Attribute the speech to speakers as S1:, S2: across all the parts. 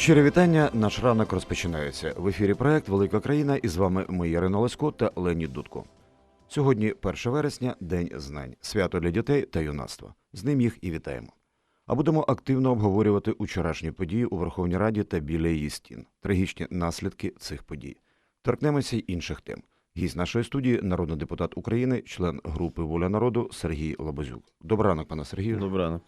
S1: Щире вітання. Наш ранок розпочинається. В ефірі проект Велика країна і з вами ми Ірина Лесько та Леонід Дудко. Сьогодні 1 вересня, День знань, свято для дітей та юнацтва. З ним їх і вітаємо. А будемо активно обговорювати учорашні події у Верховній Раді та біля її стін, трагічні наслідки цих подій. Торкнемося й інших тем. Гість нашої студії народний депутат України, член групи Воля народу Сергій Лабазюк. Добрий ранок, пане Сергію.
S2: Добрий ранок.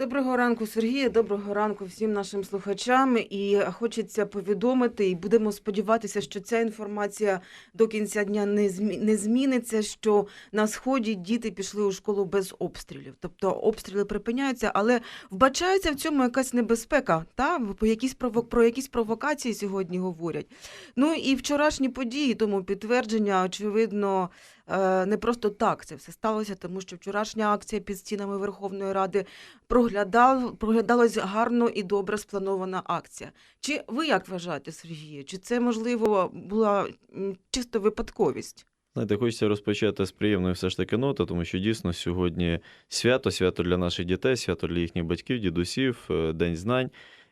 S3: Доброго ранку, Сергію. Доброго ранку всім нашим слухачам. І хочеться повідомити, і будемо сподіватися, що ця інформація до кінця дня не змі... не зміниться. Що на сході діти пішли у школу без обстрілів, тобто обстріли припиняються, але вбачається в цьому якась небезпека. Та по якісь прово... про якісь провокації сьогодні говорять. Ну і вчорашні події, тому підтвердження, очевидно. Е, Не просто так це все сталося, тому що вчорашня акція під стінами Верховної Ради проглядав, проглядалась гарно і добре спланована акція. Чи ви як вважаєте, Сергію? Чи це можливо була чисто випадковість?
S2: Знаєте, хочеться розпочати з приємної все ж таки ноти, тому що дійсно сьогодні свято, свято для наших дітей, свято для їхніх батьків, дідусів, е, День знань.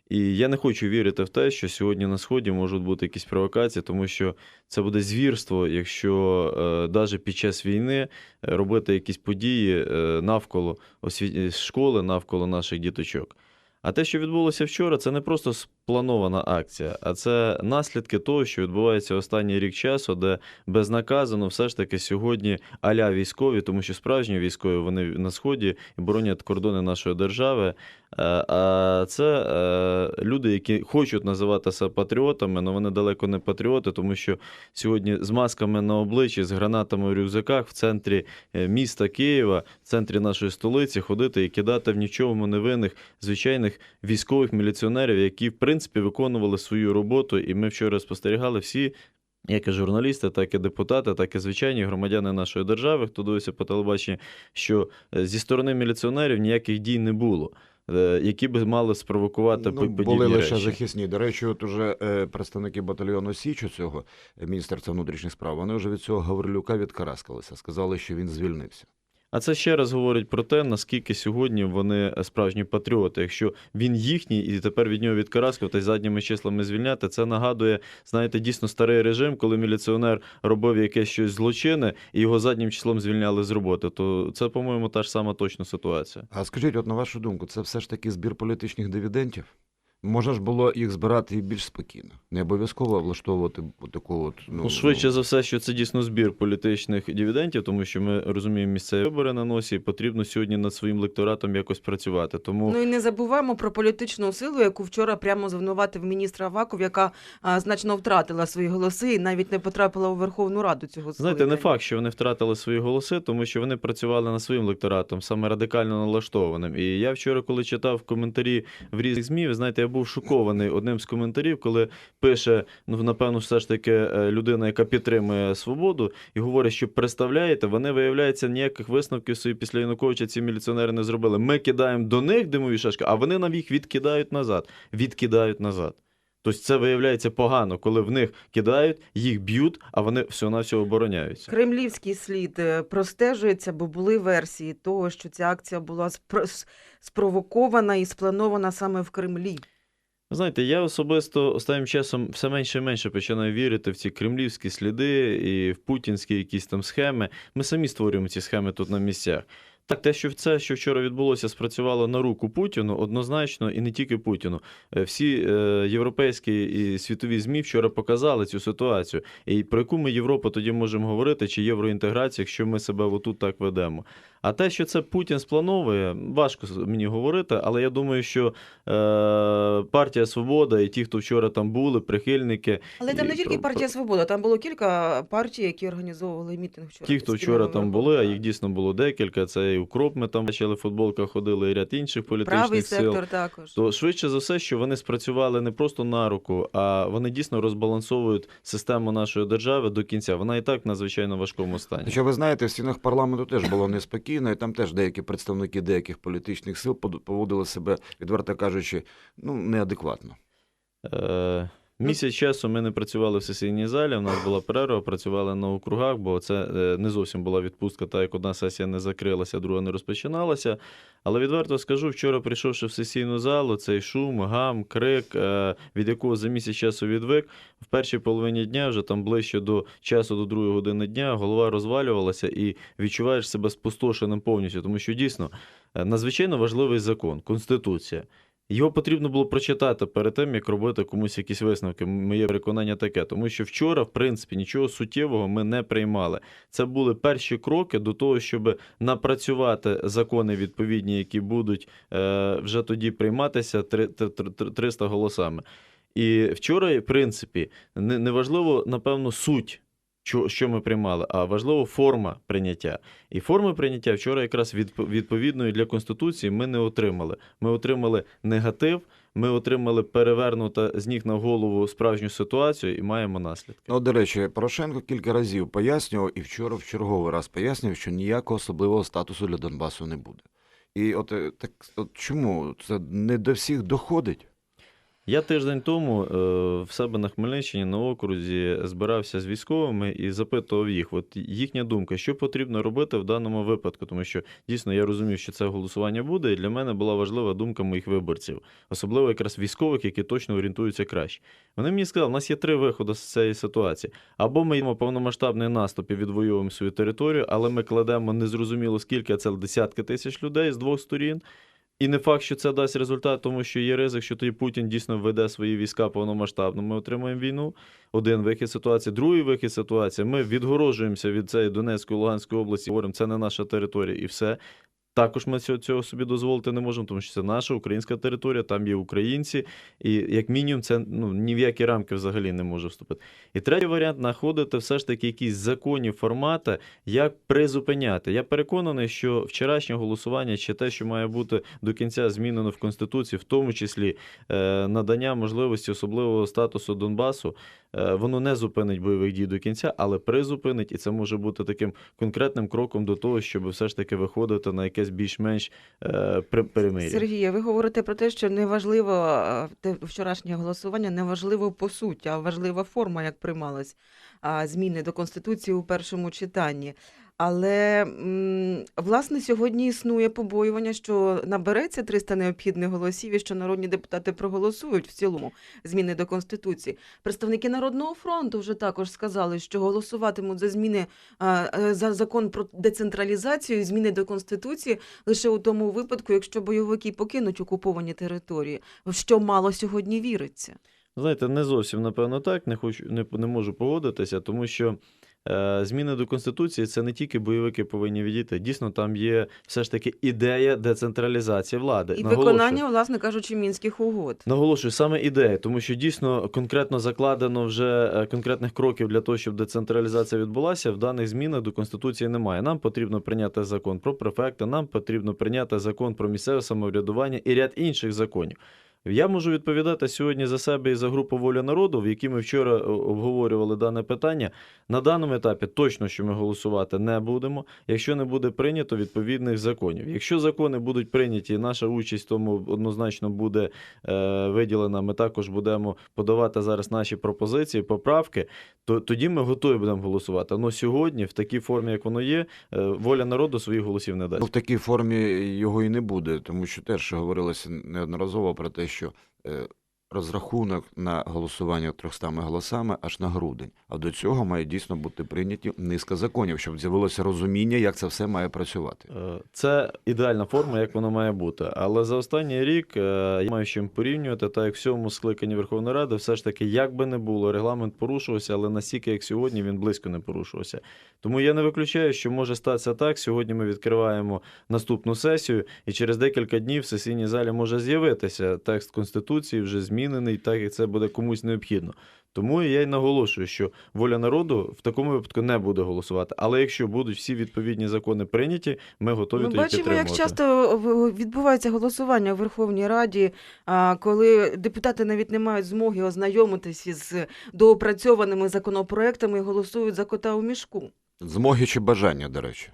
S2: І я не хочу вірити в те, що сьогодні на сході можуть бути якісь провокації, тому що це буде звірство, якщо навіть під час війни е, робити якісь події е, навколо освіт... школи, навколо наших діточок. А те, що відбулося вчора, це не просто спланована акція, а це наслідки того, що відбувається останній рік часу, де безнаказано все ж таки сьогодні аля військові, тому що справжні військові вони на сході і боронять кордони нашої держави. Е, А це е, люди, які хочуть називати себе патріотами, але вони далеко не патріоти, тому що сьогодні з масками на обличчі, з гранатами в рюкзаках в центрі е, міста Києва, в центрі нашої столиці, ходити і кидати в нічому невинних звичайних військових міліціонерів, які в принципі виконували свою роботу. І ми вчора спостерігали всі. Як і журналісти, так і депутати, так і звичайні громадяни нашої держави, хто дивився по телебаченню, що зі сторони міліціонерів ніяких дій не було, які би мали спровокувати
S1: Ну,
S2: подібні
S1: були лише
S2: речі.
S1: захисні. До речі, от уже е, представники батальйону Січ цього Міністерства внутрішніх справ, вони вже від цього Гаврилюка відкараскалися, сказали, що він звільнився.
S2: А це ще раз говорить про те, наскільки сьогодні вони справжні патріоти. Якщо він їхній, і тепер від нього відкараскувати задніми числами звільняти, це нагадує, знаєте, дійсно старий режим, коли міліціонер робив якесь щось злочинне і його заднім числом звільняли з роботи. То це, по-моєму, та ж сама точна ситуація.
S1: А скажіть, от на вашу думку, це все ж таки збір політичних дивідендів? Можна ж було їх збирати і більш спокійно. Не обов'язково влаштовувати таку от ну,
S2: Ну, швидше за все, що це дійсно збір політичних дивідендів, тому що ми розуміємо місцеві вибори на носі, і потрібно сьогодні над своїм лекторатом якось працювати. Тому
S3: Ну і не забуваємо про політичну силу, яку вчора прямо звинуватив міністр Аваков, яка а, значно втратила свої голоси і навіть не потрапила у Верховну Раду цього
S2: Знаєте, не факт, що вони втратили свої голоси, тому що вони працювали над своїм лекторатом, саме радикально налаштованим. І я вчора, коли читав коментарі в різних ЗМІ, ви знаєте, був шокований одним з коментарів, коли пише, ну напевно, все ж таки е, людина, яка підтримує свободу, і говорить, що представляєте, вони виявляється ніяких висновків собі після Януковича ці міліціонери не зробили. Ми кидаємо до них димові шашки, а вони нам їх відкидають назад. Відкидають назад. Тобто це виявляється погано, коли в них кидають, їх б'ють, а вони всього-навсього обороняються.
S3: Кремлівський слід е, простежується, бо були версії того, що ця акція була спро- спровокована і спланована саме в Кремлі.
S2: Знаєте, я особисто останнім часом все менше і менше починаю вірити в ці кремлівські сліди і в путінські якісь там схеми. Ми самі створюємо ці схеми тут на місцях. Так, те, що це, що вчора відбулося, спрацювало на руку Путіну, однозначно, і не тільки Путіну. Е, Всі е, європейські і світові ЗМІ вчора показали цю ситуацію. І про яку ми Європу тоді можемо говорити, чи євроінтеграцію, якщо ми себе отут так ведемо. А те, що це Путін сплановує, важко мені говорити, але я думаю, що е, партія Свобода і ті, хто вчора там були, прихильники,
S3: Але там не тільки
S2: про-
S3: партія Свобода, там було кілька партій, які організовували мітинг вчора.
S2: ті, хто вчора там були, а їх дійсно було декілька. Це і укроп, ми там бачили, футболка ходили, і ряд інших політичних
S3: правий
S2: сил.
S3: сектор також.
S2: То швидше за все, що вони спрацювали не просто на руку, а вони дійсно розбалансовують систему нашої держави до кінця. Вона і так в надзвичайно важкому стані.
S1: Хоча ви знаєте, в стінах парламенту теж було неспокійно, і там теж деякі представники деяких політичних сил поводили себе, відверто кажучи, ну неадекватно.
S2: Е, Місяць часу ми не працювали в сесійній залі. У нас була перерва, працювали на округах, бо це е, не зовсім була відпустка, так як одна сесія не закрилася, друга не розпочиналася. Але відверто скажу, вчора, прийшовши в сесійну залу, цей шум, гам, крик, е, від якого за місяць часу відвик, в першій половині дня, вже там ближче до часу до другої години дня, голова розвалювалася і відчуваєш себе спустошеним повністю, тому що дійсно е, надзвичайно важливий закон, конституція. Його потрібно було прочитати перед тим, як робити комусь якісь висновки. Моє переконання таке, тому що вчора, в принципі, нічого суттєвого ми не приймали. Це були перші кроки до того, щоб напрацювати закони відповідні, які будуть е, вже тоді прийматися три- три- три- 300 голосами. І вчора, в принципі, не, не напевно, суть. Що, що ми приймали, а важливо форма прийняття. І форми прийняття вчора якраз відп- відповідної для Конституції ми не отримали. Ми отримали негатив, ми отримали перевернута з ніг на голову справжню ситуацію і маємо наслідки.
S1: Ну, до речі, Порошенко кілька разів пояснював і вчора в черговий раз пояснював, що ніякого особливого статусу для Донбасу не буде. І от е, так от чому це не до всіх доходить?
S2: Я тиждень тому е, в себе на Хмельниччині на окрузі збирався з військовими і запитував їх, от їхня думка, що потрібно робити в даному випадку, тому що дійсно я розумів, що це голосування буде, і для мене була важлива думка моїх виборців, особливо якраз військових, які точно орієнтуються краще. Вони мені сказали, у нас є три виходи з цієї ситуації. Або ми йдемо повномасштабний наступ і відвоюємо свою територію, але ми кладемо незрозуміло скільки, а це десятки тисяч людей з двох сторін. І не факт, що це дасть результат, тому що є ризик, що тоді Путін дійсно введе свої війська повномасштабно. Ми отримаємо війну. Один вихід ситуації. Другий вихід ситуації. Ми відгороджуємося від цієї Донецької Луганської області. Говоримо, це не наша територія, і все. Також ми цього, собі дозволити не можемо, тому що це наша українська територія, там є українці, і як мінімум це ну ні в які рамки взагалі не може вступити. І третій варіант знаходити все ж таки якісь законні формати, як призупиняти. Я переконаний, що вчорашнє голосування чи те, що має бути до кінця змінено в конституції, в тому числі е, надання можливості особливого статусу Донбасу, воно не зупинить бойових дій до кінця, але призупинить, і це може бути таким конкретним кроком до того, щоб все ж таки виходити на якесь більш-менш е, перемир'я.
S3: Сергія, ви говорите про те, що неважливо важливо те вчорашнє голосування, не важливо по суті, а важлива форма, як приймалась зміни до конституції у першому читанні. Але власне сьогодні існує побоювання, що набереться 300 необхідних голосів і що народні депутати проголосують в цілому зміни до конституції. Представники народного фронту вже також сказали, що голосуватимуть за зміни е, за закон про децентралізацію, зміни до конституції лише у тому випадку, якщо бойовики покинуть окуповані території, в що мало сьогодні віриться.
S2: Знаєте, не зовсім напевно так. Не хочу, не, не можу погодитися, тому що зміни до конституції це не тільки бойовики повинні відійти. Дійсно, там є все ж таки ідея децентралізації влади.
S3: І
S2: Наголошую.
S3: виконання, власне кажучи, мінських угод.
S2: Наголошую, саме ідея, тому що дійсно конкретно закладено вже е, конкретних кроків для того, щоб децентралізація відбулася. В даних змінах до конституції немає. Нам потрібно прийняти закон про префекти, нам потрібно прийняти закон про місцеве самоврядування і ряд інших законів. Я можу відповідати сьогодні за себе і за групу воля народу, в якій ми вчора е, обговорювали дане питання. На даному етапі точно, що ми голосувати не будемо, якщо не буде прийнято відповідних законів. Якщо закони будуть прийняті, наша участь в тому однозначно буде е, виділена. Ми також будемо подавати зараз наші пропозиції, поправки. То тоді ми готові будемо голосувати. Але сьогодні, в такій формі, як воно є, е, воля народу своїх голосів не дасть.
S1: Ну, в такій формі його і не буде, тому що теж говорилося неодноразово про те, що е, розрахунок на голосування 300 голосами аж на грудень. А до цього має дійсно бути прийняті низка законів, щоб з'явилося розуміння, як це все має працювати.
S2: Е, Це ідеальна форма, як воно має бути. Але за останній рік е, я маю чим порівнювати, так як в цьому скликанні Верховної Ради, все ж таки, як би не було, регламент порушувався, але настільки, як сьогодні, він близько не порушувався. Тому я не виключаю, що може статися так. Сьогодні ми відкриваємо наступну сесію, і через декілька днів в сесійній залі може з'явитися текст конституції, вже змінений, так як це буде комусь необхідно. Тому я й наголошую, що воля народу в такому випадку не буде голосувати. Але якщо будуть всі відповідні закони прийняті, ми готові
S3: Ми
S2: тоді
S3: бачимо, як часто в- відбувається голосування у Верховній Раді, а, коли депутати навіть не мають змоги ознайомитися з доопрацьованими законопроектами і голосують за кота у мішку.
S1: Змоги чи бажання, до речі.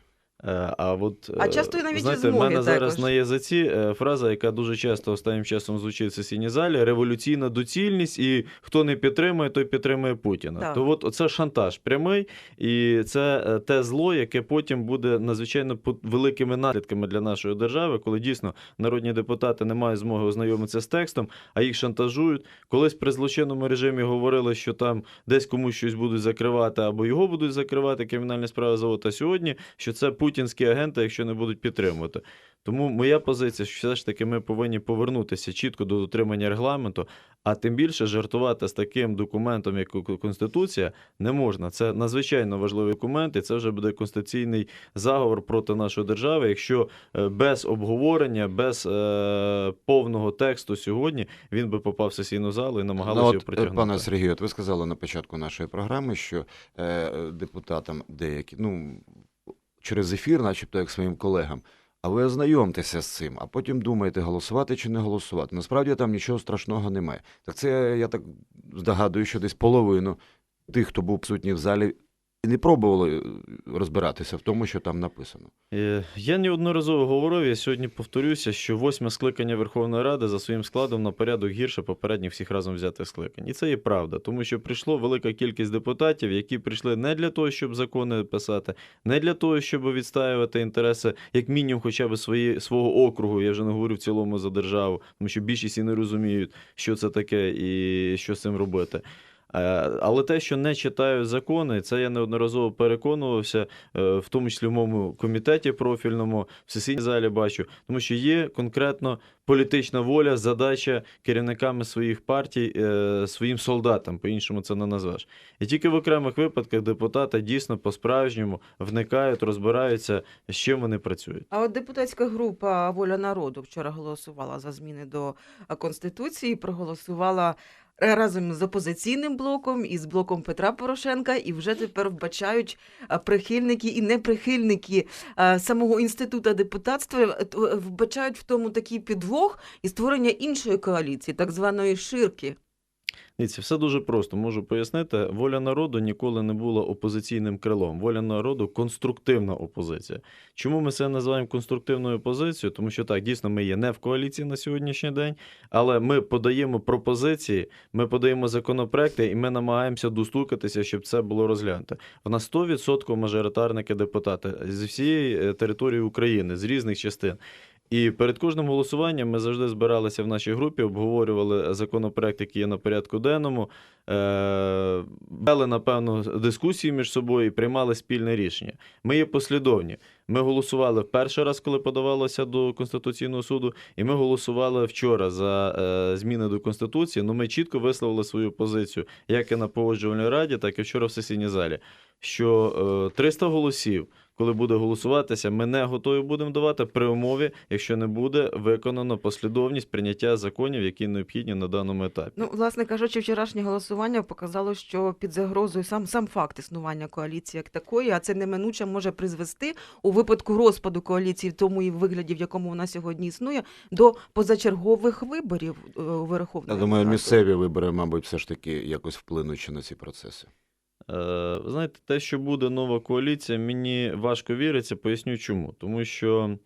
S2: Е, А от
S3: А
S2: е,
S3: часто і навіть
S2: знаєте, в
S3: змоги
S2: мене зараз на язиці е, фраза, яка дуже часто останнім часом звучить в сесійній залі: революційна доцільність, і хто не підтримує, той підтримує Путіна.
S3: Так.
S2: То от оце шантаж прямий, і це те зло, яке потім буде надзвичайно великими наслідками для нашої держави, коли дійсно народні депутати не мають змоги ознайомитися з текстом, а їх шантажують. Колись при злочинному режимі говорили, що там десь комусь щось будуть закривати, або його будуть закривати кримінальні справи завод. А сьогодні що це путінські агенти, якщо не будуть підтримувати. Тому моя позиція, що все ж таки ми повинні повернутися чітко до дотримання регламенту, а тим більше жартувати з таким документом, як Ко- Конституція, не можна. Це надзвичайно важливий документ, і це вже буде конституційний заговор проти нашої держави, якщо е, без обговорення, без е, повного тексту сьогодні він би попав в сесійну залу і намагалися
S1: Ну,
S2: його
S1: от, е,
S2: притягнути.
S1: пане Сергію, от ви сказали на початку нашої програми, що е, депутатам деякі, ну, через ефір, начебто, як своїм колегам, а ви ознайомтеся з цим, а потім думаєте, голосувати чи не голосувати. Насправді там нічого страшного немає. Так це я так здогадую, що десь половину тих, хто був присутній в залі, не пробували е, розбиратися в тому, що там написано.
S2: Е, Я неодноразово говорив, я сьогодні повторюся, що восьме скликання Верховної Ради за своїм складом на порядок гірше попередніх всіх разом взятих скликань. І це є правда, тому що прийшло велика кількість депутатів, які прийшли не для того, щоб закони писати, не для того, щоб відстаювати інтереси, як мінімум, хоча б свої, свого округу. Я вже не говорю в цілому за державу, тому що більшість і не розуміють, що це таке і що з цим робити. Е, Але те, що не читають закони, це я неодноразово переконувався, е, в тому числі в моєму комітеті профільному, в сесійній залі бачу, тому що є конкретно політична воля, задача керівниками своїх партій, е, своїм солдатам, по-іншому це не назвеш. І тільки в окремих випадках депутати дійсно по-справжньому вникають, розбираються, з чим вони працюють.
S3: А от депутатська група Воля народу вчора голосувала за зміни до Конституції, проголосувала разом з опозиційним блоком і з блоком Петра Порошенка, і вже тепер вбачають прихильники і неприхильники самого інституту депутатства, е, е, вбачають в тому такий підвох і створення іншої коаліції, так званої ширки.
S2: Дивіться, все дуже просто. Можу пояснити. Воля народу ніколи не була опозиційним крилом. Воля народу конструктивна опозиція. Чому ми це називаємо конструктивною опозицією? Тому що так, дійсно, ми є не в коаліції на сьогоднішній день, але ми подаємо пропозиції, ми подаємо законопроекти, і ми намагаємося достукатися, щоб це було розглянуто. В нас 100% мажоритарники депутати зі всієї е, території України, з різних частин. І перед кожним голосуванням ми завжди збиралися в нашій групі, обговорювали законопроект, який є на порядку денному, е- вели, напевно, дискусії між собою і приймали спільне рішення. Ми є послідовні. Ми голосували перший раз, коли подавалося до Конституційного суду, і ми голосували вчора за е- зміни до Конституції. Ну, ми чітко висловили свою позицію як і на погоджувальній раді, так і вчора в сесійній залі. Що е- 300 голосів коли буде голосуватися, ми не готові будемо давати при умові, якщо не буде виконано послідовність прийняття законів, які необхідні на даному етапі.
S3: Ну, власне кажучи, вчорашнє голосування показало, що під загрозою сам сам факт існування коаліції як такої, а це неминуче може призвести у випадку розпаду коаліції в тому і вигляді, в якому вона сьогодні існує, до позачергових виборів е, у Верховну
S1: Я думаю, місцеві вибори, мабуть, все ж таки якось вплинуть на ці процеси.
S2: Е, ви знаєте, те, що буде нова коаліція, мені важко віриться, поясню чому. Тому що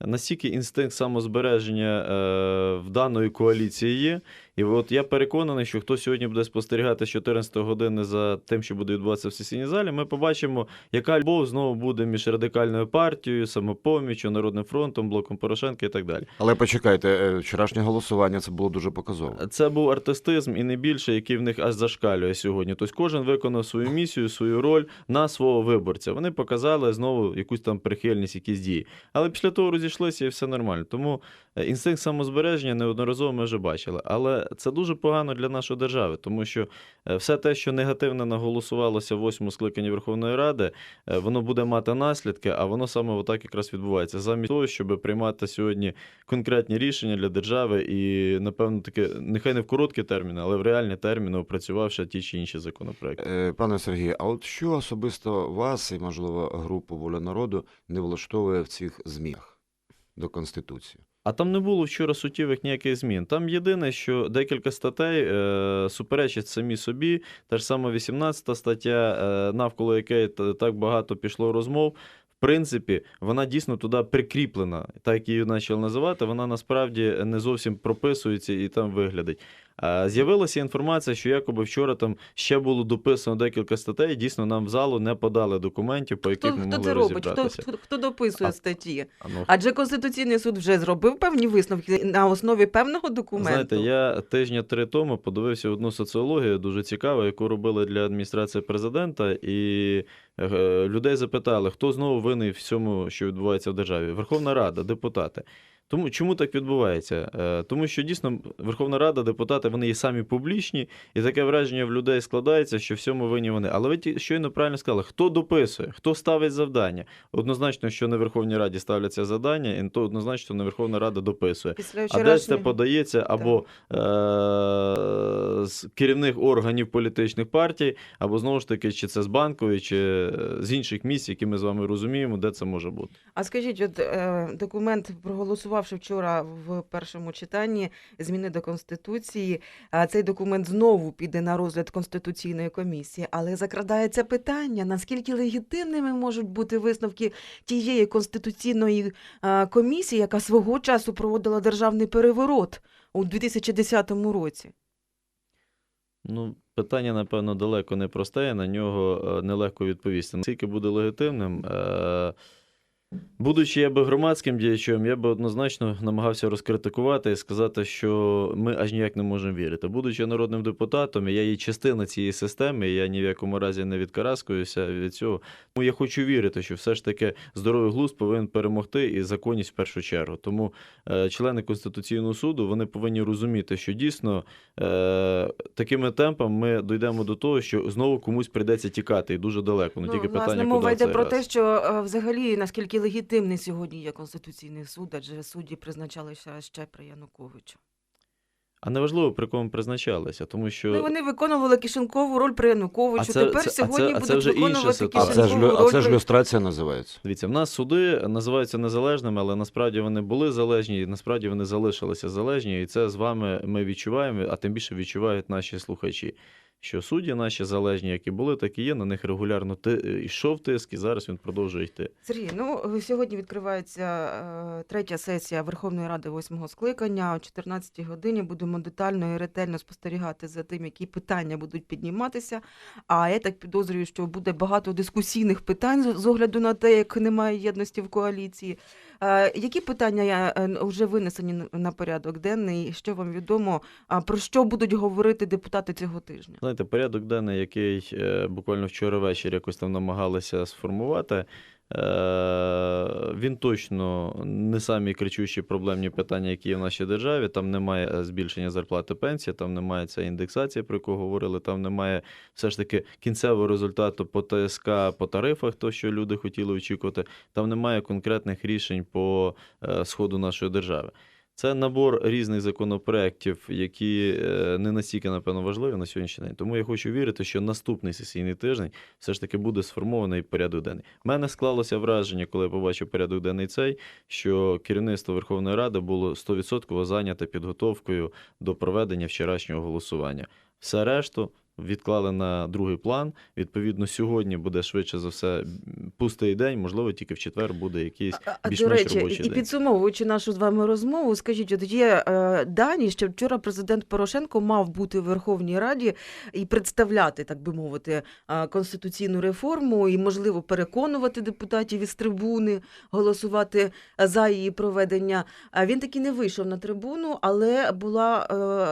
S2: настільки інстинкт самозбереження е, в даної коаліції є. І от я переконаний, що хто сьогодні буде спостерігати з 14 години за тим, що буде відбуватися в сесійній залі, ми побачимо, яка любов знову буде між радикальною партією, самопоміччю, Народним фронтом, блоком Порошенка і так далі.
S1: Але почекайте, е, вчорашнє голосування це було дуже показово.
S2: Це був артистизм і не більше, який в них аж зашкалює сьогодні. Тобто кожен виконав свою місію, свою роль на свого виборця. Вони показали знову якусь там прихильність, якісь дії. Але після того розійшлися і все нормально. Тому е, інстинкт самозбереження неодноразово ми вже бачили. Але це дуже погано для нашої держави, тому що е, все те, що негативно наголосувалося в восьмому скликанні Верховної Ради, е, воно буде мати наслідки, а воно саме отак якраз відбувається. Замість того, щоб приймати сьогодні конкретні рішення для держави і, напевно, таке, нехай не в короткі терміни, але в реальні терміни, опрацювавши ті чи інші законопроекти.
S1: Е, Пане Сергію, а от що особисто вас і, можливо, групу Воля народу не влаштовує в цих змінах до Конституції?
S2: А там не було вчора суттєвих ніяких змін. Там єдине, що декілька статей е, суперечать самі собі. Та ж сама 18 стаття, е, навколо якої так багато пішло розмов. В принципі, вона дійсно туди прикріплена, так її почали називати, вона насправді не зовсім прописується і там виглядить. З'явилася інформація, що якоби вчора там ще було дописано декілька статей. Дійсно, нам в залу не подали документів, по яких
S3: Хто,
S2: ми
S3: хто
S2: могли
S3: це робить? Хто, хто, хто дописує
S2: А-
S3: статті?
S2: А ну,
S3: Адже Конституційний суд вже зробив певні висновки на основі певного документу.
S2: Знаєте, я тижня три тому подивився одну соціологію, дуже цікаву, яку робили для адміністрації президента, і е, людей запитали, хто знову винний в цьому, що відбувається в державі. Верховна Рада, депутати. Тому чому так відбувається? Е, Тому що дійсно Верховна Рада, депутати, вони є самі публічні, і таке враження в людей складається, що в цьому винні вони. Але ви щойно правильно сказали, хто дописує, хто ставить завдання. Однозначно, що на Верховній Раді ставляться завдання, і то однозначно, не Верховна Рада дописує.
S3: Після
S2: А десь це подається або е- з керівних органів політичних партій, або знову ж таки, чи це з банкової, чи з інших місць, які ми з вами розуміємо, де це може бути.
S3: А скажіть, от е, документ, проголосувавши вчора в першому читанні зміни до конституції, цей документ знову піде на розгляд конституційної комісії. Але закрадається питання: наскільки легітимними можуть бути висновки тієї конституційної комісії, яка свого часу проводила державний переворот у 2010 році?
S2: Ну, питання, напевно, далеко не просте, на нього е, нелегко відповісти. Наскільки буде легітимним? Е- Будучи я би громадським діячем, я би однозначно намагався розкритикувати і сказати, що ми аж ніяк не можемо вірити. Будучи народним депутатом, я є частина цієї системи, я ні в якому разі не відкараскуюся від цього. Тому я хочу вірити, що все ж таки здоровий глузд повинен перемогти і законність в першу чергу. Тому е, члени Конституційного суду вони повинні розуміти, що дійсно е, такими темпами ми дійдемо до того, що знову комусь прийдеться тікати і дуже далеко. Ну, тільки
S3: власне,
S2: питання,
S3: мова йде про те, що е, взагалі наскільки легітимний сьогодні є Конституційний суд, адже судді призначалися ще при Януковичу.
S2: А неважливо, при кому призначалися, тому що
S3: Ну, вони виконували кишенкову роль при Януковичу.
S2: А це-
S3: Тепер
S2: це- а це-
S3: сьогодні
S2: а це
S3: будуть
S2: вже інша
S3: виконувати
S2: ситуація.
S1: А це ж, лю- а це ж люстрація називається.
S2: Дивіться, в нас суди називаються незалежними, але насправді вони були залежні, і насправді вони залишилися залежні, і це з вами ми відчуваємо, а тим більше відчувають наші слухачі. Що судді наші залежні, які були, так і є. На них регулярно ти йшов тиск, і зараз він продовжує йти.
S3: Сергій, ну сьогодні відкривається е, третя сесія Верховної Ради восьмого скликання. О 14-й годині будемо детально і ретельно спостерігати за тим, які питання будуть підніматися. А я так підозрюю, що буде багато дискусійних питань з- огляду на те, як немає єдності в коаліції. Е, Які питання е, вже винесені на- на порядок денний? Що вам відомо? А про що будуть говорити депутати цього тижня?
S2: Знаєте, порядок денний, який е, буквально вчора ввечері якось там намагалися сформувати, е, він точно не самі кричущі проблемні питання, які є в нашій державі. Там немає е, збільшення зарплати пенсії, там немає цієї індексації, про яку говорили, там немає все ж таки кінцевого результату по ТСК, по тарифах, то, що люди хотіли очікувати. Там немає конкретних рішень по сходу нашої держави. Це набор різних законопроєктів, які е, не настільки, напевно, важливі на сьогоднішній день. Тому я хочу вірити, що наступний сесійний тиждень все ж таки буде сформований порядок денний. У мене склалося враження, коли я побачив порядок денний цей, що керівництво Верховної Ради було 100% зайняте підготовкою до проведення вчорашнього голосування. Все решту відклали на другий план. Відповідно, сьогодні буде швидше за все пустий день, можливо, тільки в четвер буде якийсь більш-менш
S3: речі,
S2: робочий
S3: і підсумовуючи нашу з вами розмову, скажіть, от є е, дані, що вчора президент Порошенко мав бути в Верховній Раді і представляти, так би мовити, е, конституційну реформу і, можливо, переконувати депутатів із трибуни голосувати за її проведення. А він таки не вийшов на трибуну, але була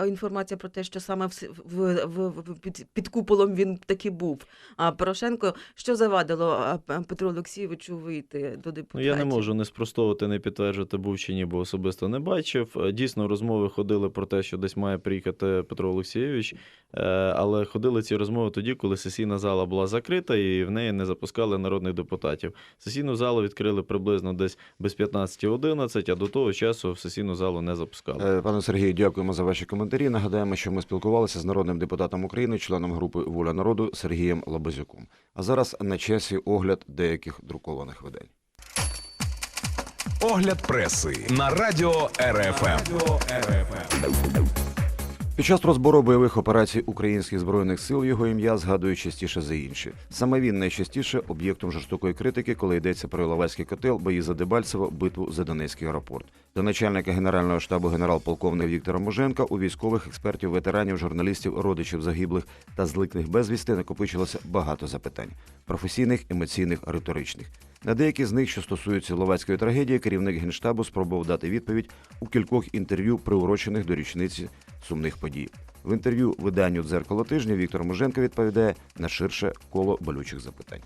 S3: е, інформація про те, що саме в, в, в, в під, під куполом він таки був. А Порошенко що завадило Петру Олексійовичу вийти до депутатів?
S2: Ну, я не можу не спростовувати, не підтверджувати, був чи ні, бо особисто не бачив. Е, Дійсно, розмови ходили про те, що десь має приїхати Петро Олексійович, е, але ходили ці розмови тоді, коли сесійна зала була закрита і в неї не запускали народних депутатів. Сесійну залу відкрили приблизно десь без 15.11, а до того часу в сесійну залу не запускали.
S1: Е, Пане Сергію, дякуємо за ваші коментарі. Нагадаємо, що ми спілкувалися з народним депутатом України, членом групи Воля народу Сергієм Лабазюком. А зараз на часі огляд деяких друкованих видань.
S4: Огляд преси на радіо РФМ.
S1: Під час розбору бойових операцій українських збройних сил його ім'я згадують частіше за інші. Саме він найчастіше об'єктом жорстокої критики, коли йдеться про Іловайський котел, бої за Дебальцево, битву за Донецький аеропорт. До начальника генерального штабу генерал-полковник Віктора Муженка у військових експертів, ветеранів, журналістів, родичів загиблих та зликних безвісти накопичилося багато запитань професійних, емоційних, риторичних. На деякі з них, що стосуються Ловацької трагедії, керівник генштабу спробував дати відповідь у кількох інтерв'ю, приурочених до річниці сумних подій. В інтерв'ю виданню Дзеркало тижня Віктор Муженко відповідає на ширше коло болючих запитань.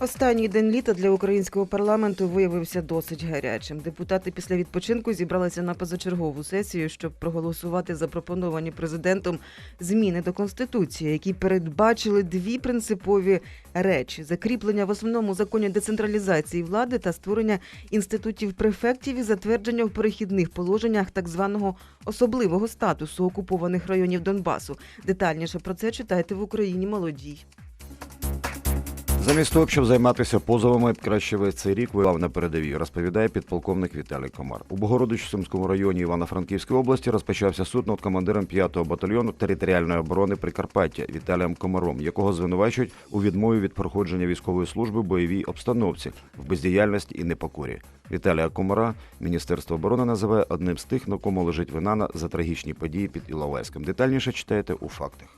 S3: Останній день літа для українського парламенту виявився досить гарячим. Депутати після відпочинку зібралися на позачергову сесію, щоб проголосувати запропоновані президентом зміни до конституції, які передбачили дві принципові речі: закріплення в основному законі децентралізації влади та створення інститутів префектів і затвердження в перехідних положеннях так званого особливого статусу окупованих районів Донбасу. Детальніше про це читайте в Україні молодій.
S1: Замість того, щоб займатися позовами, краще весь цей рік воював на передовій, розповідає підполковник Віталій Комар. У Богородичівському районі Івано-Франківської області розпочався суд над командиром 5-го батальйону територіальної оборони Прикарпаття Віталієм Комаром, якого звинувачують у відмові від проходження військової служби бойовій обстановці, в бездіяльності і непокорі. Віталія Комара Міністерство оборони називає одним з тих, на кому лежить вина на за трагічні події під Іловайськом. Детальніше читайте у фактах.